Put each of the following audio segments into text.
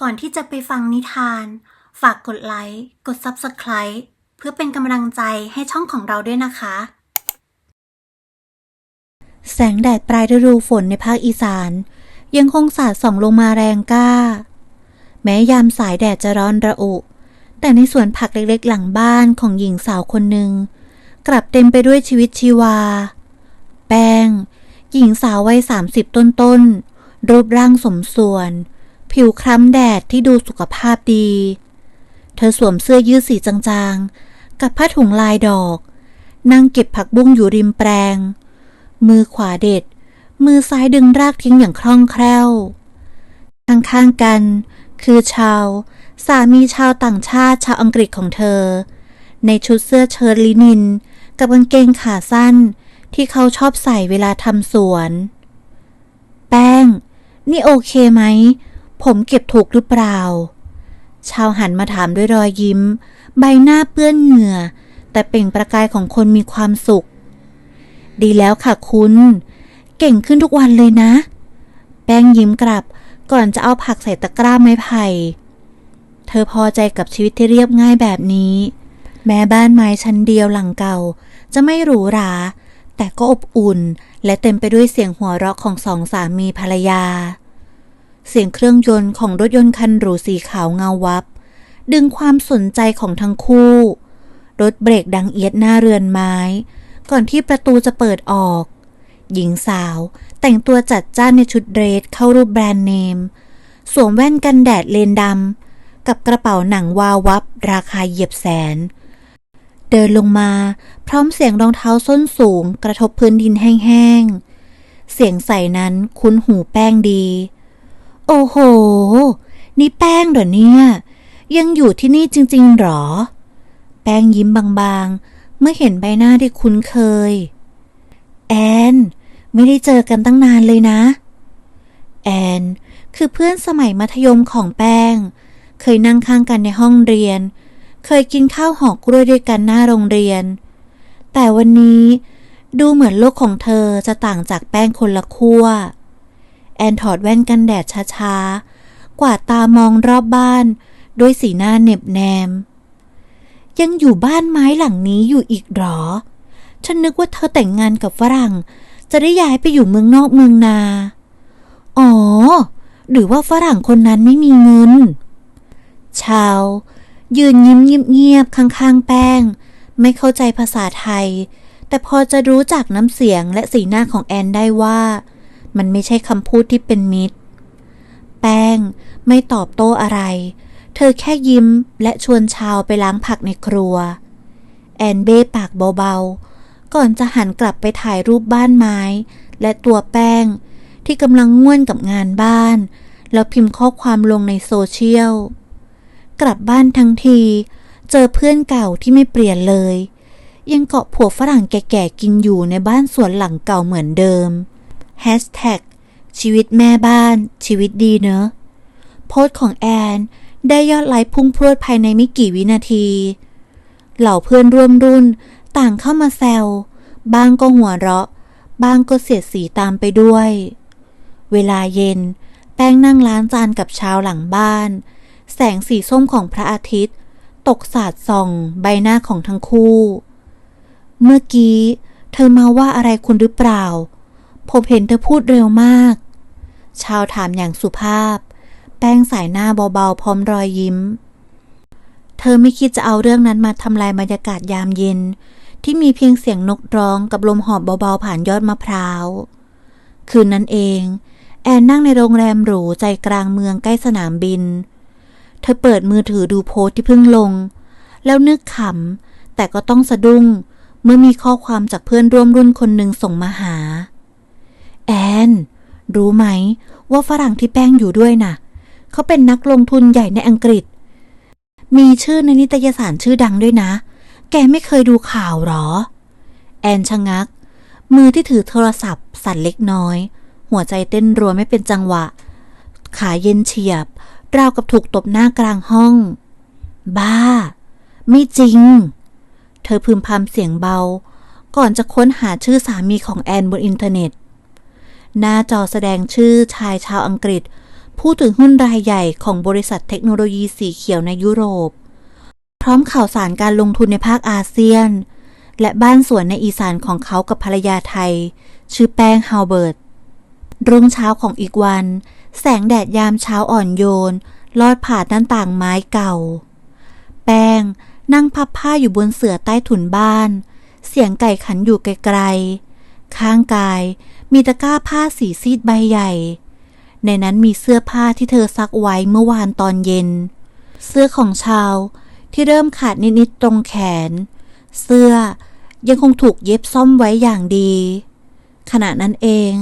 ก่อนที่จะไปฟังนิทาน ฝากกดไลค์ กด Subscribe เพื่อเป็นกำลังใจให้ช่องของเราด้วยนะคะ แสงแดดปลายฤดูฝนในภาคอีสาน ยังคงสาดส่องลงมาแรงกล้า แม้ยามสายแดดจะร้อนระอุ แต่ในสวนผักเล็กๆ หลังบ้านของหญิงสาวคนหนึ่ง กลับเต็มไปด้วยชีวิตชีวา แป้ง หญิงสาววัยสามสิบต้นๆรูปร่างสมส่วน ผิวคล้ำแดดที่ดูสุขภาพดี เธอสวมเสื้อยืดสีจางๆ กับผ้าถุงลายดอก นั่งเก็บผักบุ้งอยู่ริมแปลง มือขวาเด็ด มือซ้ายดึงรากทิ้งอย่างคล่องแคล่ว ข้างๆกัน คือชาว สามีชาวต่างชาติชาวอังกฤษของเธอ ในชุดเสื้อเชิ้ตลินิน กับกางเกงขาสั้นที่เขาชอบใส่เวลาทำสวน แป้ง นี่โอเคไหม ผมเก็บถูกหรือเปล่า ชาวหันมาถามด้วยรอยยิ้ม ใบหน้าเปื้อนเหงื่อ แต่เปล่งประกายของคนมีความสุข ดีแล้วค่ะคุณ เก่งขึ้นทุกวันเลยนะ แป้งยิ้มกลับก่อนจะเอาผักใส่ตะกร้าไม้ไผ่ เธอพอใจกับชีวิตที่เรียบง่ายแบบนี้ แม้บ้านไม้ชั้นเดียวหลังเก่า จะไม่หรูหรา แต่ก็อบอุ่น และเต็มไปด้วยเสียงหัวเราะของสองสามีภรรยา เสียงเครื่องยนต์ของรถยนต์คันหรูสีขาวเงาวับ ดึงความสนใจของทั้งคู่ รถเบรกดังเอียดหน้าเรือนไม้ ก่อนที่ประตูจะเปิดออก หญิงสาวแต่งตัวจัดจ้านในชุดเดรสเข้ารูปแบรนด์เนม สวมแว่นกันแดดเลนดำกับกระเป๋าหนังวาววับ ราคาเหยียบแสน เดินลงมาพร้อมเสียงรองเท้าส้นสูง กระทบพื้นดินแห้งๆเสียงใส่นั้นคุ้นหูแป้งดี โอ้โห นี่แป้งเหรอเนี่ย ยังอยู่ที่นี่จริง ๆหรอ แป้งยิ้มบางๆ เมื่อเห็นใบหน้าที่คุ้นเคย แอน ไม่ได้เจอกันตั้งนานเลยนะ แอน คือเพื่อนสมัยมัธยมของแป้ง เคยนั่งข้างกันในห้องเรียน เคยกินข้าวหอกกล้วยด้วยกันหน้าโรงเรียน แต่วันนี้ดูเหมือนโลกของเธอจะต่างจากแป้งคนละขั้ว แอนถอดแว่นกันแดดช้าๆ กวาดตามองรอบบ้าน ด้วยสีหน้าเหน็บแนม ยังอยู่บ้านไม้หลังนี้อยู่อีกหรอ ฉันนึกว่าเธอแต่งงานกับฝรั่ง จะได้ย้ายไปอยู่เมืองนอกเมืองนา อ๋อ หรือว่าฝรั่งคนนั้นไม่มีเงิน ชาว ยืนยิ้มเงียบๆข้างๆ แป้ง ไม่เข้าใจภาษาไทย แต่พอจะรู้จากน้ำเสียงและสีหน้าของแอนได้ว่า มันไม่ใช่คำพูดที่เป็นมิตร แป้งไม่ตอบโต้อะไร เธอแค่ยิ้มและชวนชาวไปล้างผักในครัว แอนเบ้ปากเบาๆ ก่อนจะหันกลับไปถ่ายรูปบ้านไม้ และตัวแป้งที่กำลังง่วนกับงานบ้าน แล้วพิมพ์ข้อความลงในโซเชียล กลับบ้านทั้งที เจอเพื่อนเก่าที่ไม่เปลี่ยนเลย ยังเกาะผัวฝรั่งแก่ๆกินอยู่ในบ้านสวนหลังเก่าเหมือนเดิม แฮชแท็กชีวิตแม่บ้านชีวิตดีเนอะโพสต์ของแอน ได้ยอดไลค์พุ่งพรวดภายในไม่กี่วินาที เหล่าเพื่อนร่วมรุ่นต่างเข้ามาแซวบางก็หัวเราะ บางก็เสียดสีตามไปด้วย เวลาเย็น แป้งนั่งล้างจานกับชาวหลังบ้าน แสงสีส้มของพระอาทิตย์ ตกสาดส่องใบหน้าของทั้งคู่ เมื่อกี้ เธอมาว่าอะไรคุณหรือเปล่า ผมเห็นเธอพูดเร็วมาก ชาวถามอย่างสุภาพ แป้งสายหน้าเบาๆ พร้อมรอยยิ้ม เธอไม่คิดจะเอาเรื่องนั้นมาทำลายบรรยากาศยามเย็น ที่มีเพียงเสียงนกร้องกับลมหอบเบาๆ ผ่านยอดมะพร้าว คืนนั้นเอง แอนนั่งในโรงแรมหรูใจกลางเมืองใกล้สนามบิน เธอเปิดมือถือดูโพสต์ที่เพิ่งลง แล้วนึกขำแต่ก็ต้องสะดุ้งเมื่อมีข้อความจากเพื่อนร่วมรุ่นคนหนึ่งส่งมาหา แอน รู้ไหม ว่าฝรั่งที่แป้งอยู่ด้วยน่ะ เขาเป็นนักลงทุนใหญ่ในอังกฤษ มีชื่อในนิตยสารชื่อดังด้วยนะ แกไม่เคยดูข่าวหรอ แอนชะงัก มือที่ถือโทรศัพท์ สั่นเล็กน้อย หัวใจเต้นรัวไม่เป็นจังหวะ ขาเย็นเฉียบ ราวกับถูกตบหน้ากลางห้อง บ้า ไม่จริง เธอพึมพำเสียงเบา ก่อนจะค้นหาชื่อสามีของแอนบนอินเทอร์เน็ต หน้าจอแสดงชื่อชายชาวอังกฤษ ผู้ถือหุ้นรายใหญ่ของบริษัทเทคโนโลยีสีเขียวในยุโรป พร้อมข่าวสารการลงทุนในภาคอาเซียน และบ้านสวนในอีสานของเขากับภรรยาไทย ชื่อแป้งฮาวเบิร์ตรุ่งเช้าของอีกวัน แสงแดดยามเช้าอ่อนโยน ลอดผ่านหน้าต่างไม้เก่า แป้งนั่งพับผ้าอยู่บนเสื่อใต้ถุนบ้าน เสียงไก่ขันอยู่ไกลๆ ข้างกาย มีตะกร้าผ้าสีซีดใบใหญ่ ในนั้นมีเสื้อผ้าที่เธอซักไว้เมื่อวานตอนเย็น เสื้อของชาวที่เริ่มขาดนิดๆตรงแขน เสื้อยังคงถูกเย็บซ่อมไว้อย่างดี ขณะนั้นเอง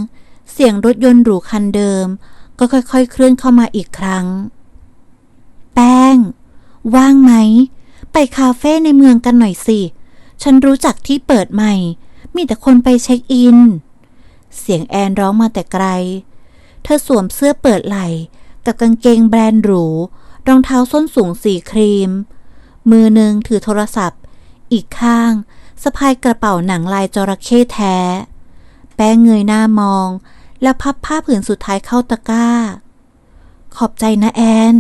เสียงรถยนต์หรูคันเดิม ก็ค่อยๆ เคลื่อนเข้ามาอีกครั้ง แป้ง ว่างไหม ไปคาเฟ่ในเมืองกันหน่อยสิ ฉันรู้จักที่เปิดใหม่ มีแต่คนไปเช็คอิน เสียงแอนร้องมาแต่ไกล เธอสวมเสื้อเปิดไหล่กับกางเกงแบรนด์หรู รองเท้าส้นสูงสีครีม มือหนึ่งถือโทรศัพท์ อีกข้างสะพายกระเป๋าหนังลายจระเข้แท้ แป้งเงยหน้ามอง แล้วพับผ้าผืนสุดท้ายเข้าตะกร้า ขอบใจนะแอน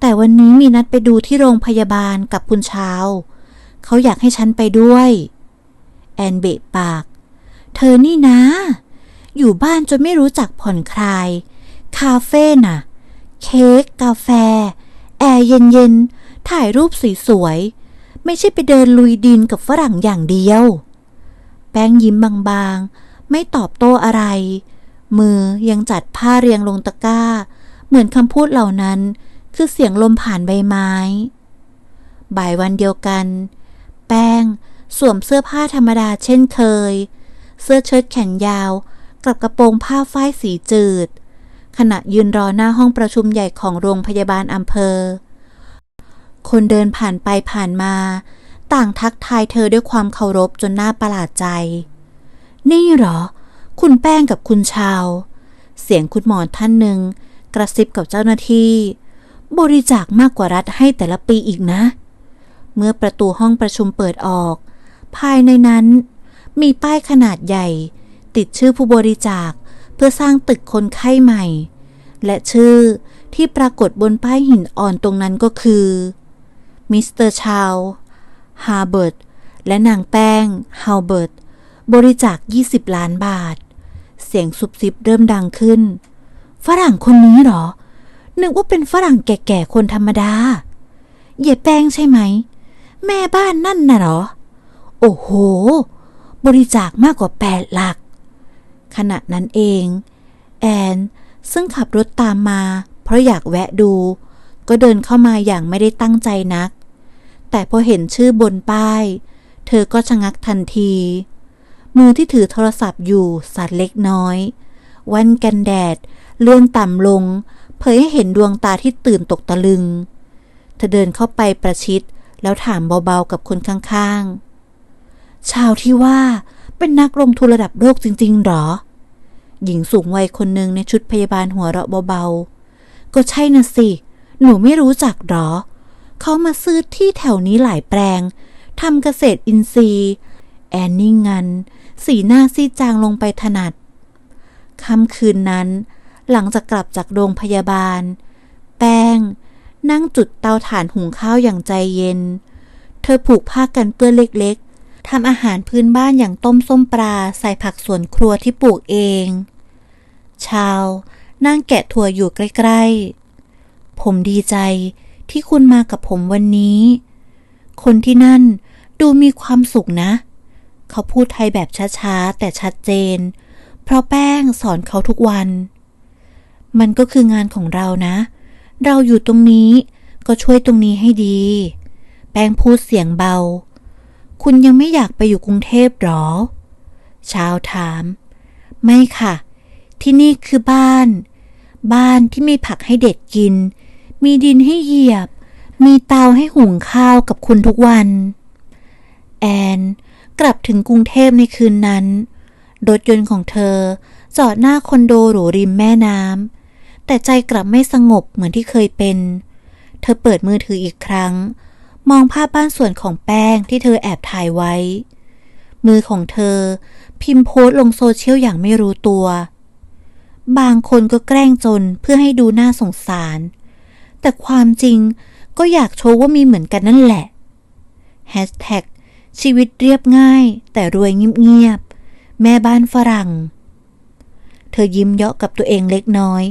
แต่วันนี้มีนัดไปดูที่โรงพยาบาลกับคุณชาวเขาอยากให้ฉันไปด้วย แอนเบะปาก เธอนี่นะ อยู่บ้านจนไม่รู้จักผ่อนคลาย คาเฟ่น่ะ เค้กกาแฟ แอร์เย็นๆ ถ่ายรูปสวยๆ ไม่ใช่ไปเดินลุยดินกับฝรั่งอย่างเดียว แป้งยิ้มบางๆ ไม่ตอบโต้อะไร มือยังจัดผ้าเรียงลงตะกร้า เหมือนคำพูดเหล่านั้น คือเสียงลมผ่านใบไม้ บ่ายวันเดียวกัน แป้งสวมเสื้อผ้าธรรมดาเช่นเคย เสื้อเชิ้ตแขนยาว กับกระโปรงผ้าฝ้ายสีจืด ขณะยืนรอหน้าห้องประชุมใหญ่ของโรงพยาบาลอำเภอ คนเดินผ่านไปผ่านมา ต่างทักทายเธอด้วยความเคารพจนหน่าประหลาดใจ นี่เหรอ คุณแป้งกับคุณชาว เสียงคุณหมอท่านหนึ่ง กระซิบกับเจ้าหน้าที่ บริจาคมากกว่ารัฐให้แต่ละปีอีกนะ เมื่อประตูห้องประชุมเปิดออก ภายในนั้นมีป้ายขนาดใหญ่ ติดชื่อผู้บริจาค เพื่อสร้างตึกคนไข้ใหม่ และชื่อที่ปรากฏบนป้ายหินอ่อนตรงนั้นก็คือมิสเตอร์ชาวฮาร์เบิร์ตและนางแป้งฮาวเบิร์ตบริจาค 20 ล้านบาท เสียงซุบซิบเริ่มดังขึ้น ฝรั่งคนนี้หรอ นึกว่าเป็นฝรั่งแก่ๆคนธรรมดา เหยียแป้งใช่ไหม แม่บ้านนั่นน่ะหรอ โอ้โห บริจาคมากกว่าแปดหลัก ขณะนั้นเอง แอนซึ่งขับรถตามมา เพราะอยากแวะดู ก็เดินเข้ามาอย่างไม่ได้ตั้งใจนัก แต่พอเห็นชื่อบนป้าย เธอก็ชะงักทันที มือที่ถือโทรศัพท์อยู่สั่นเล็กน้อย วันกันแดด เลื่อนต่ำลง เผยให้เห็นดวงตาที่ตื่นตกตะลึง เธอเดินเข้าไปประชิดแล้วถามเบาๆกับคนข้างๆ ชาวที่ว่า เป็นนักลงทุนระดับโลกจริง ๆ หรอ หญิงสูงวัยคนหนึ่งในชุดพยาบาลหัวเราะเบาๆ ก็ใช่น่ะสิ หนูไม่รู้จักหรอ เขามาซื้อที่แถวนี้หลายแปลง ทำเกษตรอินทรีย์ แอนนิ่งงัน สีหน้าซีดจางลงไปถนัด ค่ำคืนนั้น หลังจากกลับจากโรงพยาบาล แป้ง นั่งจุดเตาถ่านหุงข้าวอย่างใจเย็น เธอผูกผ้ากันเปื้อนเล็กๆ ทำอาหารพื้นบ้านอย่างต้มส้มปลาใส่ผักสวนครัวที่ปลูกเอง ชาวนั่งแกะถั่วอยู่ใกล้ๆ ผมดีใจที่คุณมากับผมวันนี้ คนที่นั่นดูมีความสุขนะ เขาพูดไทยแบบช้าๆ แต่ชัดเจน เพราะแป้งสอนเขาทุกวัน มันก็คืองานของเรานะ เราอยู่ตรงนี้ก็ช่วยตรงนี้ให้ดี แป้งพูดเสียงเบา คุณยังไม่อยากไปอยู่กรุงเทพหรอ ชาวถาม ไม่ค่ะ ที่นี่คือบ้าน บ้านที่มีผักให้เด็กกิน มีดินให้เหยียบ มีเตาให้หุงข้าวกับคุณทุกวัน แอนกลับถึงกรุงเทพในคืนนั้น รถยนต์ของเธอจอดหน้าคอนโดหรูริมแม่น้ำแต่ใจกลับไม่สงบเหมือนที่เคยเป็น เธอเปิดมือถืออีกครั้ง มองภาพบ้านสวนของแป้งที่เธอแอบถ่ายไว้ มือของเธอ พิมพ์โพสต์ลงโซเชียลอย่างไม่รู้ตัว บางคนก็แกล้งจนเพื่อให้ดูน่าสงสาร แต่ความจริงก็อยากโชว์ว่ามีเหมือนกันนั่นแหละแฮชแท็กชีวิตเรียบง่ายแต่รวยเงียบๆ แม่บ้านฝรั่ง เธอยิ้มเยาะกับตัวเองเล็กน้อย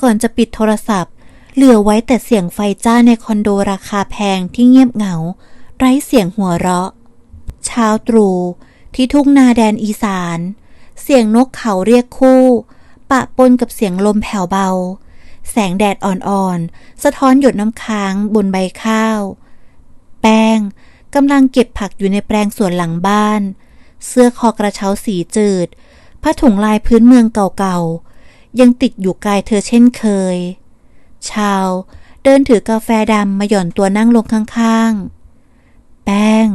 ก่อนจะปิดโทรศัพท์ เหลือไว้แต่เสียงไฟจ้าในคอนโดราคาแพงที่เงียบเหงา ไร้เสียงหัวเราะ เช้าตรู่ที่ทุ่งนาแดนอีสาน เสียงนกเขาเรียกคู่ ปะปนกับเสียงลมแผ่วเบา แสงแดดอ่อนๆ สะท้อนหยดน้ำค้างบนใบข้าว แป้งกำลังเก็บผักอยู่ในแปลงสวนหลังบ้าน เสื้อคอกระเช้าสีจืดผ้าถุงลายพื้นเมืองเก่าๆ ยังติดอยู่กายเธอเช่นเคย ชาว เดินถือกาแฟดำมาหย่อนตัวนั่งลงข้างๆ แป้ง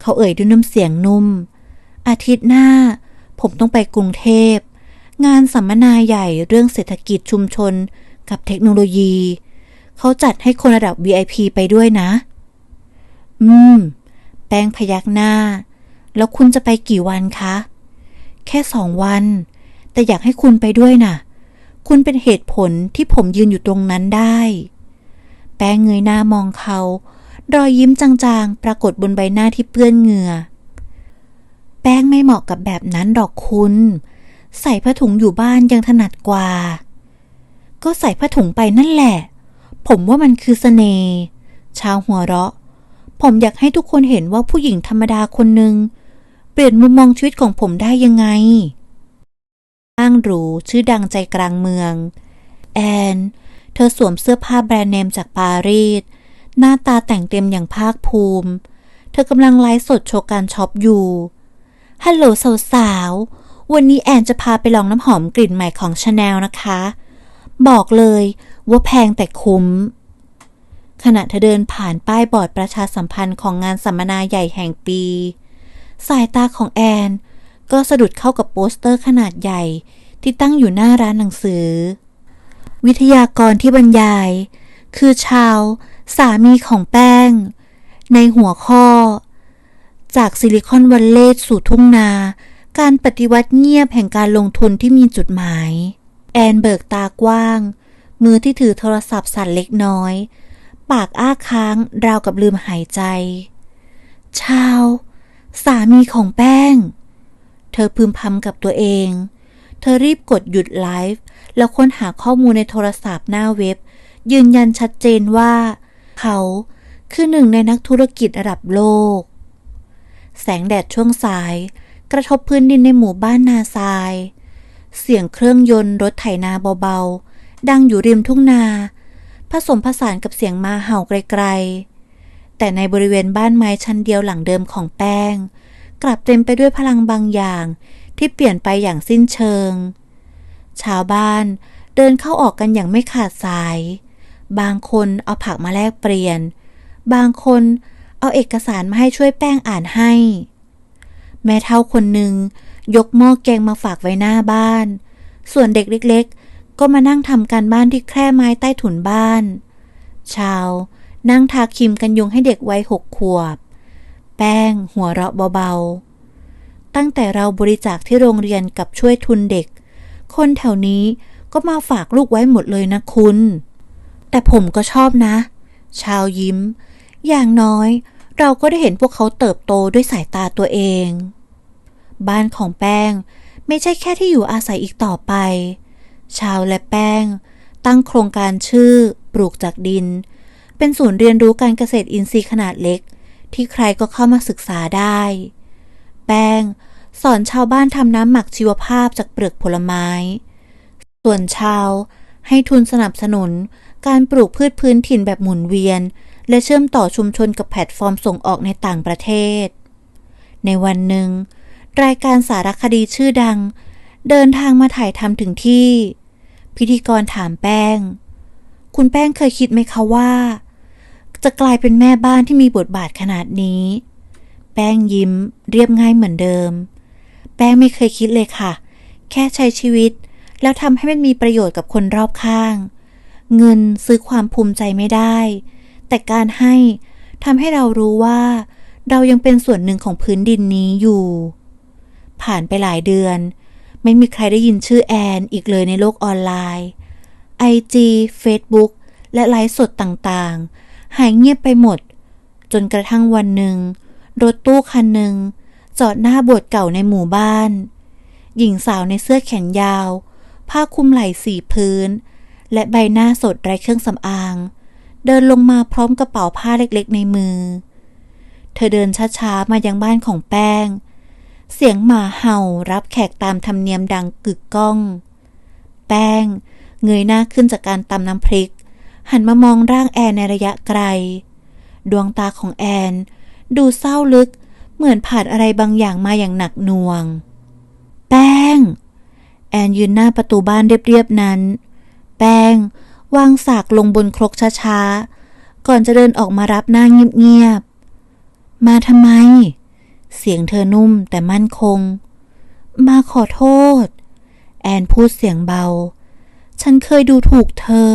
เขาเอ่ยด้วยน้ำเสียงนุ่ม อาทิตย์หน้า ผมต้องไปกรุงเทพ งานสัมมนาใหญ่เรื่องเศรษฐกิจชุมชนกับเทคโนโลยี เขาจัดให้คนระดับ VIP ไปด้วยนะ อืม แป้งพยักหน้า แล้วคุณจะไปกี่วันคะ แค่สองวัน แต่อยากให้คุณไปด้วยน่ะ คุณเป็นเหตุผลที่ผมยืนอยู่ตรงนั้นได้ แป้งเงยหน้ามองเขา รอยยิ้มจางๆ ปรากฏบนใบหน้าที่เปื้อนเหงื่อ แป้งไม่เหมาะกับแบบนั้นดอกคุณ ใส่ผ้าถุงอยู่บ้านยังถนัดกว่า ก็ใส่ผ้าถุงไปนั่นแหละ ผมว่ามันคือเสน่ห์ชาวหัวเราะ ผมอยากให้ทุกคนเห็นว่าผู้หญิงธรรมดาคนหนึ่งเปลี่ยนมุมมองชีวิตของผมได้ยังไง ห้างหรูชื่อดังใจกลางเมือง แอน เธอสวมเสื้อผ้าแบรนด์เนมจากปารีส หน้าตาแต่งเต็มอย่างภาคภูมิ เธอกำลังไลฟ์สดโชว์การช็อปอยู่ ฮัลโหลสาวๆ วันนี้แอนจะพาไปลองน้ำหอมกลิ่นใหม่ของชาแนลนะคะ บอกเลยว่าแพงแต่คุ้ม ขณะเธอเดินผ่านป้ายบอร์ดประชาสัมพันธ์ของงานสัมมนาใหญ่แห่งปี สายตาของแอน ก็สะดุดเข้ากับโปสเตอร์ขนาดใหญ่ ที่ตั้งอยู่หน้าร้านหนังสือ วิทยากรที่บรรยาย คือชาวสามีของแป้ง ในหัวข้อ จากซิลิคอนวัลเลย์สู่ทุ่งนา การปฏิวัติเงียบแห่งการลงทุนที่มีจุดหมาย แอนเบิกตากว้าง มือที่ถือโทรศัพท์สั่นเล็กน้อย ปากอ้าค้างราวกับลืมหายใจ ชาว สามีของแป้ง เธอพึมพำกับตัวเอง เธอรีบกดหยุดไลฟ์แล้วค้นหาข้อมูลในโทรศัพท์หน้าเว็บ ยืนยันชัดเจนว่า เขาคือหนึ่งในนักธุรกิจระดับโลก แสงแดดช่วงสาย กระทบพื้นดินในหมู่บ้านนาทราย เสียงเครื่องยนต์รถไถนาเบาๆ ดังอยู่ริมทุ่งนา ผสมผสานกับเสียงมาเห่าไกลๆ แต่ในบริเวณบ้านไม้ชั้นเดียวหลังเดิมของแป้ง กลับเต็มไปด้วยพลังบางอย่าง ที่เปลี่ยนไปอย่างสิ้นเชิง ชาวบ้านเดินเข้าออกกันอย่างไม่ขาดสาย บางคนเอาผักมาแลกเปลี่ยน บางคนเอาเอกสารมาให้ช่วยแป้งอ่านให้ แม่เท่าคนหนึ่งยกหม้อแกงมาฝากไว้หน้าบ้าน ส่วนเด็กเล็ก ๆ ก็มานั่งทำการบ้านที่แคร่ไม้ใต้ถุนบ้าน ชาวนั่งทาครีมกันยุงให้เด็กวัยหกขวบ แป้ง หัวเราะเบาๆ ตั้งแต่เราบริจาคที่โรงเรียนกับช่วยทุนเด็ก คนแถวนี้ก็มาฝากลูกไว้หมดเลยนะคุณ แต่ผมก็ชอบนะ ชาวยิ้ม อย่างน้อย เราก็ได้เห็นพวกเขาเติบโตด้วยสายตาตัวเอง บ้านของแป้งไม่ใช่แค่ที่อยู่อาศัยอีกต่อไป ชาวและแป้ง ตั้งโครงการชื่อ ปลูกจากดิน เป็นศูนย์เรียนรู้การเกษตรอินทรีย์ขนาดเล็ก ที่ใครก็เข้ามาศึกษาได้ แป้ง สอนชาวบ้านทำน้ำหมักชีวภาพจากเปลือกผลไม้ ส่วนชาวให้ทุนสนับสนุน การปลูกพืชพื้นถิ่นแบบหมุนเวียน และเชื่อมต่อชุมชนกับแพลตฟอร์มส่งออกในต่างประเทศ ในวันหนึ่ง รายการสารคดีชื่อดัง เดินทางมาถ่ายทำถึงที่ พิธีกรถามแป้ง คุณแป้งเคยคิดไหมคะว่า จะกลายเป็นแม่บ้านที่มีบทบาทขนาดนี้ แป้งยิ้ม เรียบง่ายเหมือนเดิม แป้งไม่เคยคิดเลยค่ะ แค่ใช้ชีวิต แล้วทำให้มันมีประโยชน์กับคนรอบข้าง เงินซื้อความภูมิใจไม่ได้ แต่การให้ทำให้เรารู้ว่า เรายังเป็นส่วนหนึ่งของพื้นดินนี้อยู่ ผ่านไปหลายเดือน ไม่มีใครได้ยินชื่อแอนอีกเลยในโลกออนไลน์ IG Facebook และไลฟ์สดต่างๆ หายเงียบไปหมด จนกระทั่งวันหนึ่ง รถตู้คันหนึ่งจอดหน้าโบสถ์เก่าในหมู่บ้าน หญิงสาวในเสื้อแขนยาว ผ้าคลุมไหล่สีพื้น และใบหน้าสดไร้เครื่องสำอาง เดินลงมาพร้อมกระเป๋าผ้าเล็กๆ ในมือ เธอเดินช้าๆ มายังบ้านของแป้ง เสียงหมาเห่ารับแขกตามธรรมเนียมดังกึกก้อง แป้งเงยหน้าขึ้นจากการตำน้ำพริก หันมามองร่างแอนในระยะไกล ดวงตาของแอน ดูเศร้าลึก เหมือนผ่านอะไรบางอย่างมาอย่างหนักหน่วง แป้ง แอนยืนหน้าประตูบ้านเรียบๆนั้น แป้งวางสากลงบนครกช้าๆ ก่อนจะเดินออกมารับหน้าเงียบๆ มาทำไม เสียงเธอนุ่มแต่มั่นคง มาขอโทษ แอนพูดเสียงเบา ฉันเคยดูถูกเธอ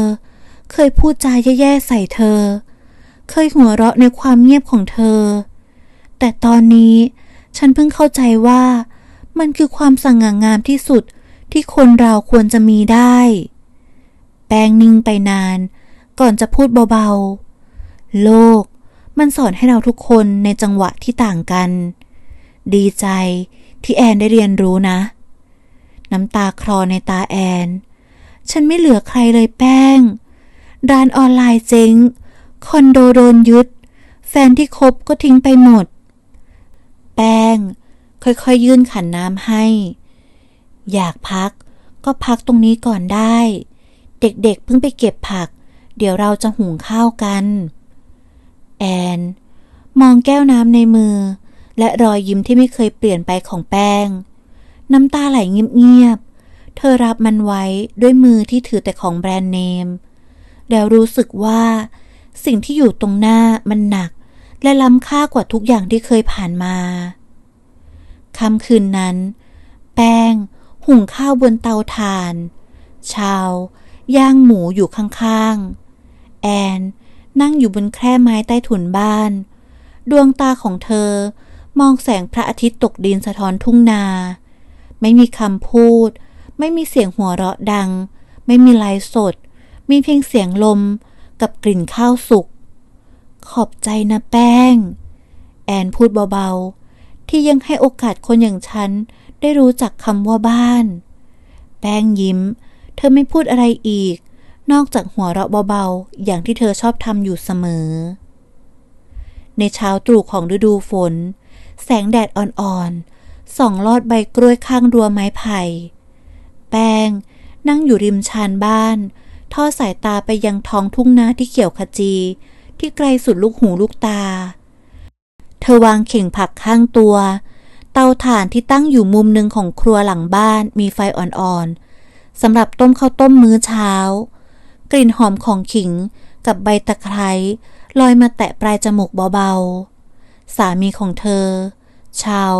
เคยพูดจาแย่ๆใส่เธอ เคยหัวเราะในความเงียบของเธอ แต่ตอนนี้ฉันเพิ่งเข้าใจว่ามันคือความสง่างามที่สุดที่คนเราควรจะมีได้ แป้งนิ่งไปนาน ก่อนจะพูดเบาๆ โลกมันสอนให้เราทุกคนในจังหวะที่ต่างกัน ดีใจที่แอนได้เรียนรู้นะ น้ำตาคลอในตาแอน ฉันไม่เหลือใครเลยแป้ง ร้านออนไลน์เจ๊ง คอนโดโดนยึด แฟนที่คบก็ทิ้งไปหมด แป้ง ค่อยๆยยื่นขันน้ำให้ อยากพักก็พักตรงนี้ก่อนได้ เด็กๆเพิ่งไปเก็บผัก เดี๋ยวเราจะหุงข้าวกัน แอน มองแก้วน้ำในมือ และรอยยิ้มที่ไม่เคยเปลี่ยนไปของแป้ง น้ำตาไหลเงียบๆเธอรับมันไว้ด้วยมือที่ถือแต่ของแบรนด์เนม แล้วรู้สึกว่า สิ่งที่อยู่ตรงหน้ามันหนัก และล้ำค่ากว่าทุกอย่างที่เคยผ่านมาค่ำคืนนั้น แป้ง หุงข้าวบนเตาถ่าน ชาว ย่างหมูอยู่ข้างๆ แอน นั่งอยู่บนแคร่ไม้ใต้ถุนบ้าน ดวงตาของเธอมองแสงพระอาทิตย์ตกดินสะท้อนทุ่งนา ไม่มีคำพูด ไม่มีเสียงหัวเราะดัง ไม่มีลฟ์สด มีเพียงเสียงลมกับกลิ่นข้าวสุก ขอบใจนะแป้ง แอนพูดเบาๆ ที่ยังให้โอกาสคนอย่างฉัน ได้รู้จักคำว่าบ้าน แป้งยิ้ม เธอไม่พูดอะไรอีก นอกจากหัวเราะเบาๆ อย่างที่เธอชอบทำอยู่เสมอ ในเช้าตรู่ของฤดูฝน แสงแดดอ่อนๆ ส่องลอดใบกล้วยข้างรั้วไม้ไผ่ แป้งนั่งอยู่ริมชานบ้าน ทอดสายตาไปยังท้องทุ่งนาที่เขียวขจี ที่ไกลสุดลูกหูลูกตา เธอวางเข่งผักข้างตัว เตาถ่านที่ตั้งอยู่มุมหนึ่งของครัวหลังบ้านมีไฟอ่อนๆสำหรับต้มข้าวต้มมื้อเช้า กลิ่นหอมของขิงกับใบตะไคร้ลอยมาแตะปลายจมูกเบาๆ สามีของเธอ ชาว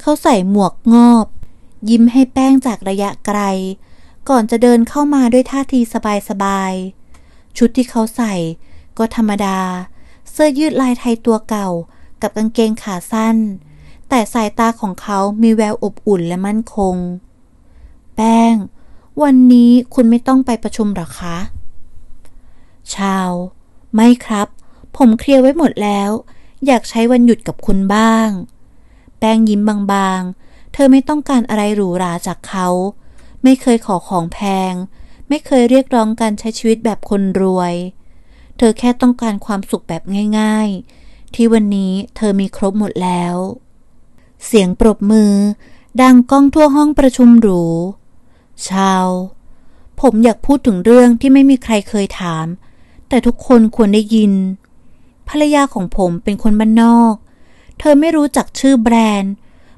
เขาใส่หมวกงอบ ยิ้มให้แป้งจากระยะไกล ก่อนจะเดินเข้ามาด้วยท่าทีสบายๆ ชุดที่เขาใส่ก็ธรรมดา เสื้อยืดลายไทยตัวเก่า กับกางเกงขาสั้น แต่สายตาของเขามีแววอบอุ่นและมั่นคง แป้ง วันนี้คุณไม่ต้องไปประชุมหรอคะ ชาว ไม่ครับ ผมเคลียร์ไว้หมดแล้ว อยากใช้วันหยุดกับคุณบ้าง แป้งยิ้มบางๆ เธอไม่ต้องการอะไรหรูหราจากเขา ไม่เคยขอของแพง ไม่เคยเรียกร้องการใช้ชีวิตแบบคนรวย เธอแค่ต้องการความสุขแบบง่าย ๆ ที่วันนี้เธอมีครบหมดแล้ว เสียงปรบมือ ดังก้องทั่วห้องประชุมหรูชาว ผมอยากพูดถึงเรื่องที่ไม่มีใครเคยถาม แต่ทุกคนควรได้ยิน ภรรยาของผมเป็นคนบ้านนอก เธอไม่รู้จักชื่อแบรนด์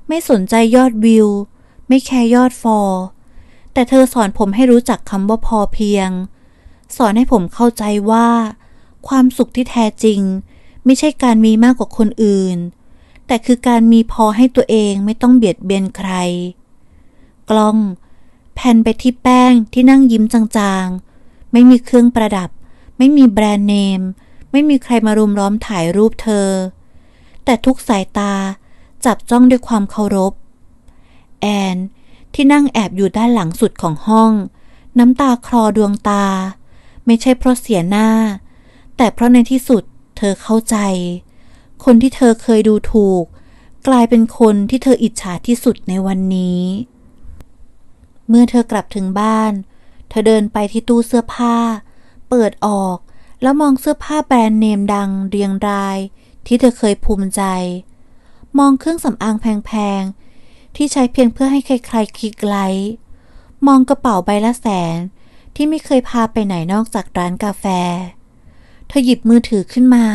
ไม่สนใจยอดวิว ไม่แคร์ยอดฟอล แต่เธอสอนผมให้รู้จักคำว่าพอเพียง สอนให้ผมเข้าใจว่า ความสุขที่แท้จริง ไม่ใช่การมีมากกว่าคนอื่น แต่คือการมีพอให้ตัวเองไม่ต้องเบียดเบียนใคร กล้อง แผ่นไปที่แป้งที่นั่งยิ้มจางๆ ไม่มีเครื่องประดับ ไม่มีแบรนด์เนม ไม่มีใครมารุมล้อมถ่ายรูปเธอ แต่ทุกสายตาจับจ้องด้วยความเคารพ แอน ที่นั่งแอบอยู่ด้านหลังสุดของห้อง น้ำตาคลอดวงตา ไม่ใช่เพราะเสียหน้า แต่เพราะในที่สุดเธอเข้าใจ คนที่เธอเคยดูถูก กลายเป็นคนที่เธออิจฉาที่สุดในวันนี้ เมื่อเธอกลับถึงบ้าน เธอเดินไปที่ตู้เสื้อผ้า เปิดออก แล้วมองเสื้อผ้าแบรนด์เนมดังเรียงราย ที่เธอเคยภูมิใจ มองเครื่องสำอางแพงๆ ที่ใช้เพียงเพื่อให้ใครๆคลิกไลค์มองกระเป๋าใบละแสน ที่ไม่เคยพาไปไหนนอกจากร้านกาแฟ เธอหยิบมือถือขึ้นมา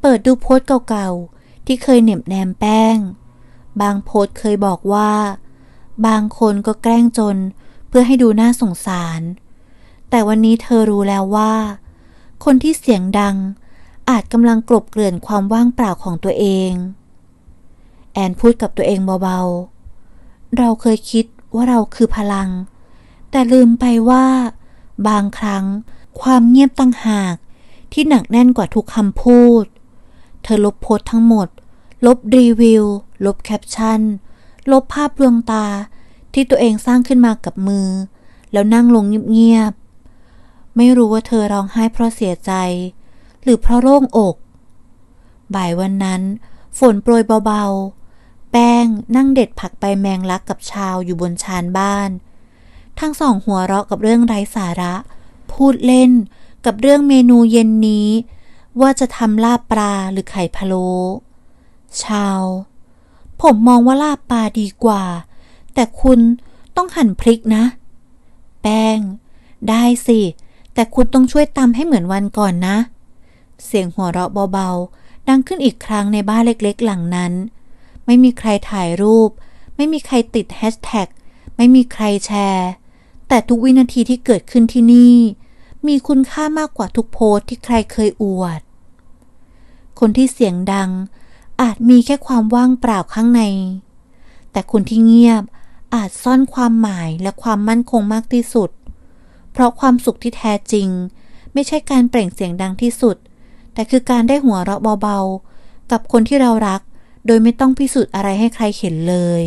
เปิดดูโพสต์เก่าๆ ที่เคยเหน็บแนมแป้ง บางโพสต์เคยบอกว่า บางคนก็แกล้งจนเพื่อให้ดูน่าสงสาร แต่วันนี้เธอรู้แล้วว่า คนที่เสียงดังอาจกำลังกลบเกลื่อนความว่างเปล่าของตัวเอง แอนพูดกับตัวเองเบาๆ เราเคยคิดว่าเราคือพลัง แต่ลืมไปว่า บางครั้งความเงียบตั้งหากที่หนักแน่นกว่าทุกคำพูด เธอลบโพสทั้งหมด ลบรีวิว ลบแคปชั่น ลบภาพดวงตาที่ตัวเองสร้างขึ้นมากับมือ แล้วนั่งลงเงียบๆ ไม่รู้ว่าเธอร้องไห้เพราะเสียใจ หรือเพราะโล่งอก บ่ายวันนั้น ฝนโปรยเบาๆ นั่งเด็ดผักใบแมงลักกับชาวอยู่บนชานบ้าน ทั้งสองหัวเราะกับเรื่องไร้สาระ พูดเล่นกับเรื่องเมนูเย็นนี้ ว่าจะทำลาบปลาหรือไข่พะโล้ชาว ผมมองว่าลาบปลาดีกว่า แต่คุณต้องหั่นพริกนะ แป้ง ได้สิ แต่คุณต้องช่วยตำให้เหมือนวันก่อนนะ เสียงหัวเราะเบาๆ ดังขึ้นอีกครั้งในบ้านเล็กๆ หลังนั้น ไม่มีใครถ่ายรูป ไม่มีใครติดแฮชแท็กไม่มีใครแชร์ แต่ทุกวินาทีที่เกิดขึ้นที่นี่ มีคุณค่ามากกว่าทุกโพสต์ที่ใครเคยอวด คนที่เสียงดัง อาจมีแค่ความว่างเปล่าข้างใน แต่คนที่เงียบอาจซ่อนความหมายและความมั่นคงมากที่สุด เพราะความสุขที่แท้จริง ไม่ใช่การเปล่งเสียงดังที่สุด แต่คือการได้หัวเราะเบาๆ กับคนที่เรารัก โดยไม่ต้องพิสูจน์อะไรให้ใครเห็นเลย